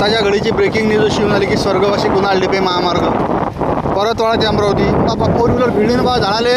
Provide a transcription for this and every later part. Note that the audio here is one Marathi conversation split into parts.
आत्ताच्या घडीची ब्रेकिंग न्यूज अशी होऊन आली की स्वर्गवासी कुणाल डिपे महामार्ग. परत वळा ते अमरावती. बाबा फोर व्हीलर भिडीन बा झाडाले.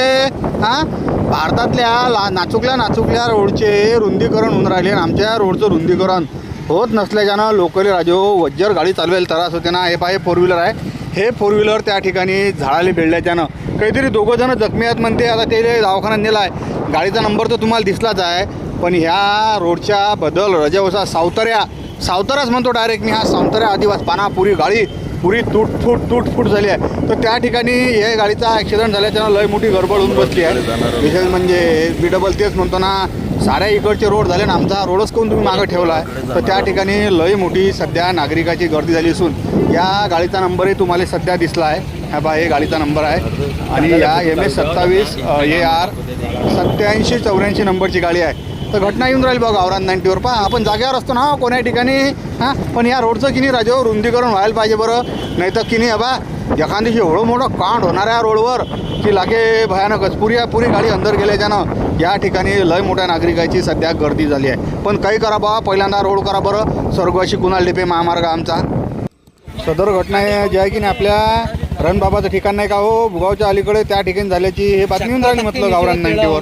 हां? भारतातल्या ला नाचुकल्या नाचुकल्या रोडचे रुंदीकरण होऊन राहिले आणि आमच्या रोडचं रुंदीकरण होत नसल्याच्यानं लोकली राजो वज्जर गाडी चालवायला त्रास होते ना. हे पाहे फोर व्हीलर आहे. हे फोर व्हीलर त्या ठिकाणी झाडाले भिडल्याच्यानं. काहीतरी दोघं जण जखमी आहेत म्हणते. आता ते दवाखान्यात नेला आहे गाडीचा नंबर तर तुम्हाला दिसलाच आहे. पण ह्या रोडच्या बदल रजावसा सावतऱ्या सावताराच म्हणतो डायरेक्ट मी हा सावतरा आदिवास पाना पुरी गाडी पुरी तूट फूट तूट फूट झाली आहे. तर त्या ठिकाणी हे गाडीचा ॲक्सिडेंट त्यानं लय मोठी गडबड होऊन बसली आहे. विशेष म्हणजे बी डबल तेच म्हणतो ना साऱ्या इकडचे रोड झाले ना आमचा रोडच कोण तुम्ही मागं ठेवला आहे? तर त्या ठिकाणी लय मोठी सध्या नागरिकाची गर्दी झाली असून या गाडीचा नंबरही तुम्हाला सध्या दिसला आहे. हा बा हे गाडीचा नंबर आहे. आणि या एम एस सत्तावीस ए आर सत्याऐंशी चौऱ्याऐंशी नंबरची गाडी आहे. तर घटना येऊन राहील बघा औरान नाईन्टीवर पहा आपण जागेवर असतो ना कोण्या ठिकाणी हां? पण या रोडचं नाही राजा रुंदीकरण व्हायला पाहिजे बरं. नाही तर नाही बा एखाद दिवशी एवढं मोठं कांड होणार आहे या रोडवर की लागे भयानकच. पुरी पुरी गाडी अंदर गेल्याच्यानं या ठिकाणी लय मोठ्या नागरिकाची सध्या गर्दी झाली आहे. पण काही करा बा पहिल्यांदा रोड करा बरं. स्वर्गवासी कुणाल डिपे महामार्ग आमचा. सदर घटना हे जी आहे की नाही आपल्या रणबाबाचं ठिकाण नाही का हो? भुगावच्या अलीकडे त्या ठिकाणी झाल्याची हे बातमी येऊन राहिली म्हटलं गावरान नाईन्टीवर